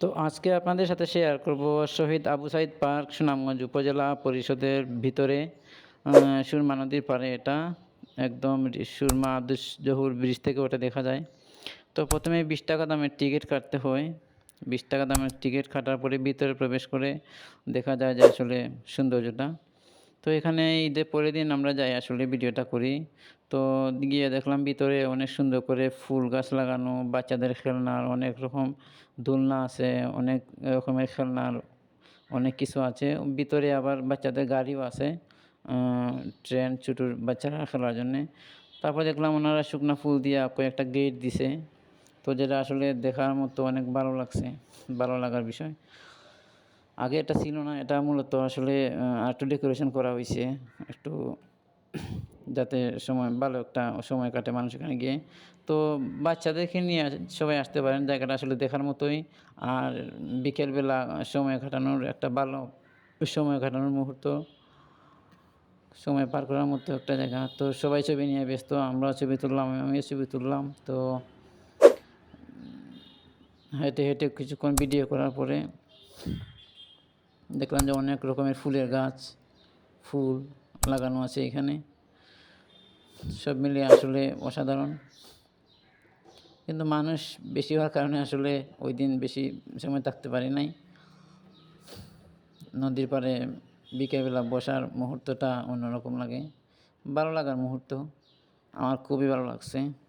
তো আজকে আপনাদের সাথে শেয়ার করব শহীদ আবু সাইদ পার্ক, সুনামগঞ্জ উপজেলা পরিষদের ভিতরে। সুরমা নদীর পাড়ে এটা, একদম সুরমা আব্দুস জহুর ব্রিজ থেকে ওটা দেখা যায়। তো প্রথমে বিশ টাকা দামের টিকিট কাটতে হয়। বিশ টাকা দামের টিকিট কাটার পরে ভিতরে প্রবেশ করে দেখা যায় যে আসলে সৌন্দর্যটা। তো এখানে ঈদের পরের দিন আমরা যাই আসলে ভিডিওটা করি। তো গিয়ে দেখলাম ভিতরে অনেক সুন্দর করে ফুল গাছ লাগানো, বাচ্চাদের খেলনার অনেক রকম দোলনা আছে, অনেক রকমের খেলনার অনেক কিছু আছে। ভিতরে আবার বাচ্চাদের গাড়িও আছে ট্রেন ছোটো বাচ্চারা খেলার জন্যে। তারপর দেখলাম ওনারা শুকনা ফুল দিয়া কয়েকটা গেট দিছে। তো যেটা আসলে দেখার মতো অনেক ভালো লাগছে, ভালো লাগার বিষয়। আগে এটা ছিল না, এটা মূলত আসলে একটু ডেকোরেশন করা হয়েছে একটু যাতে সময়, ভালো একটা সময় কাটে মানুষ এখানে গিয়ে। তো বাচ্চাদেরকে নিয়ে সবাই আসতে পারেন, জায়গাটা আসলে দেখার মতোই। আর বিকেলবেলা সময় কাটানোর একটা ভালো সময় কাটানোর মুহূর্ত, সময় পার করার মতো একটা জায়গা। তো সবাই ছবি নিয়ে ব্যস্ত, আমরাও ছবি তুললাম, আমিও ছবি তুললাম। তো হেঁটে হেঁটে কিছুক্ষণ ভিডিও করার পরে দেখলাম যে অনেক রকমের ফুলের গাছ, ফুল লাগানো আছে এখানে। সব মিলিয়ে আসলে অসাধারণ। কিন্তু মানুষ বেশি হওয়ার কারণে আসলে ওই দিন বেশি সময় থাকতে পারি নাই। নদীর পাড়ে বিকেলবেলা বসার মুহূর্তটা অন্যরকম লাগে। ভালো লাগার মুহূর্ত। আমার খুবই ভালো লাগছে।